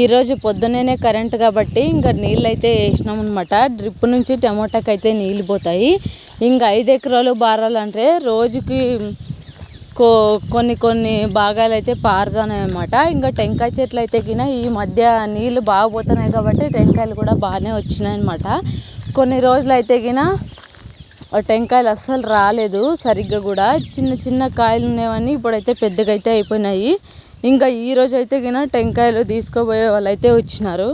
ఈరోజు పొద్దున్నే కరెంట్ కాబట్టి ఇంకా నీళ్ళు అయితే వేసినాం అనమాట డ్రిప్ నుంచి టమోటాకి అయితే నీళ్ళు పోతాయి. ఇంకా ఐదు ఎకరాలు బారాలు అంటే రోజుకి కో కొన్ని కొన్ని భాగాలు అయితే పారుతున్నాయి ఇంకా టెంకాయ చెట్లు అయితే గిన ఈ మధ్య నీళ్ళు బాగా పోతున్నాయి కాబట్టి టెంకాయలు కూడా బాగానే వచ్చినాయి అనమాట కొన్ని రోజులు అయితే గిన టెంకాయలు అస్సలు రాలేదు సరిగ్గా కూడా. చిన్న చిన్న కాయలు ఉన్నాయని ఇప్పుడైతే పెద్దగా అయితే అయిపోయినాయి. ఇంకా ఈరోజు అయితే గిన టెంకాయలు తీసుకోబోయే వాళ్ళు అయితే వచ్చినారు.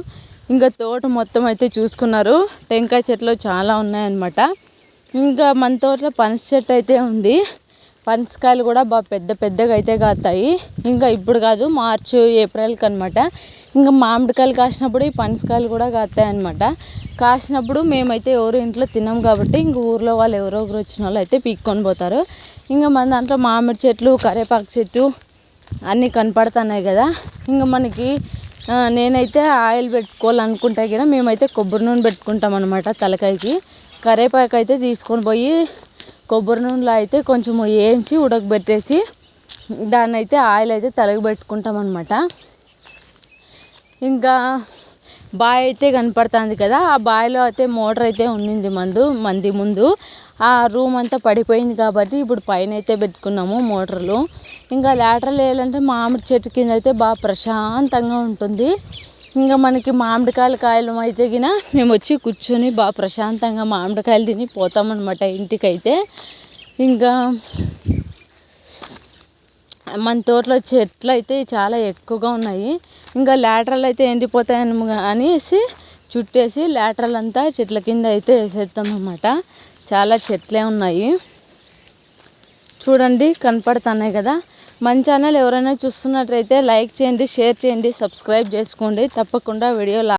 ఇంకా తోట మొత్తం అయితే చూసుకున్నారు. టెంకాయ చెట్లు చాలా ఉన్నాయన్నమాట. ఇంకా మన తోటలో పనస చెట్టు అయితే ఉంది. పనసకాయలు కూడా బాగా పెద్ద పెద్దగా అయితే కాస్తాయి ఇంకా ఇప్పుడు కాదు మార్చు ఏప్రిల్కి అనమాట ఇంకా మామిడికాయలు కాసినప్పుడు ఈ పనసకాయలు కూడా కాస్తాయి అనమాట కాసినప్పుడు మేమైతే ఎవరు ఇంట్లో తిన్నాం కాబట్టి ఇంక ఊర్లో వాళ్ళు ఎవరో ఒకరు వచ్చిన వాళ్ళు అయితే పీక్కొని పోతారు. ఇంకా మన దాంట్లో మామిడి చెట్లు కరివేపాకు చెట్టు అన్నీ కనపడుతున్నాయి కదా. ఇంకా మనకి నేనైతే ఆయిల్ పెట్టుకోవాలనుకుంటే కదా మేమైతే కొబ్బరి నూనె పెట్టుకుంటాం అనమాట తలకాయకి. కరేపాకు అయితే తీసుకొని పోయి కొబ్బరి నూనెలో అయితే కొంచెం వేయించి ఉడకబెట్టేసి దాన్ని అయితే ఆయిల్ అయితే తలకి పెట్టుకుంటాం అనమాట ఇంకా బావి అయితే కనపడుతుంది కదా ఆ బావిలో అయితే మోటార్ అయితే ఉండింది మందు మంది ముందు. ఆ రూమ్ అంతా పడిపోయింది కాబట్టి ఇప్పుడు పైన అయితే పెట్టుకున్నాము మోటార్లు. ఇంకా లాటరల్ వేయాలంటే మామిడి చెట్టు కింద అయితే బాగా ప్రశాంతంగా ఉంటుంది. ఇంకా మనకి మామిడికాయలు కాయలు అయితే గిన మేము వచ్చి కూర్చొని బాగా ప్రశాంతంగా మామిడికాయలు తిని పోతామన్నమాట ఇంటికైతే. ఇంకా మన తోటలో చెట్లు అయితే చాలా ఎక్కువగా ఉన్నాయి. ఇంకా లాటరల్ అయితే ఎండిపోతాయని అనేసి చుట్టేసి లాటరల్ అంతా చెట్ల కింద అయితే వేసేస్తాం అన్నమాట. చాలా చెట్లే ఉన్నాయి. చూడండి కనపడుతున్నాయి కదా. మన ఛానల్ ఎవరైనా చూస్తున్నట్లయితే లైక్ చేయండి షేర్ చేయండి సబ్స్క్రైబ్ చేసుకోండి. తప్పకుండా వీడియో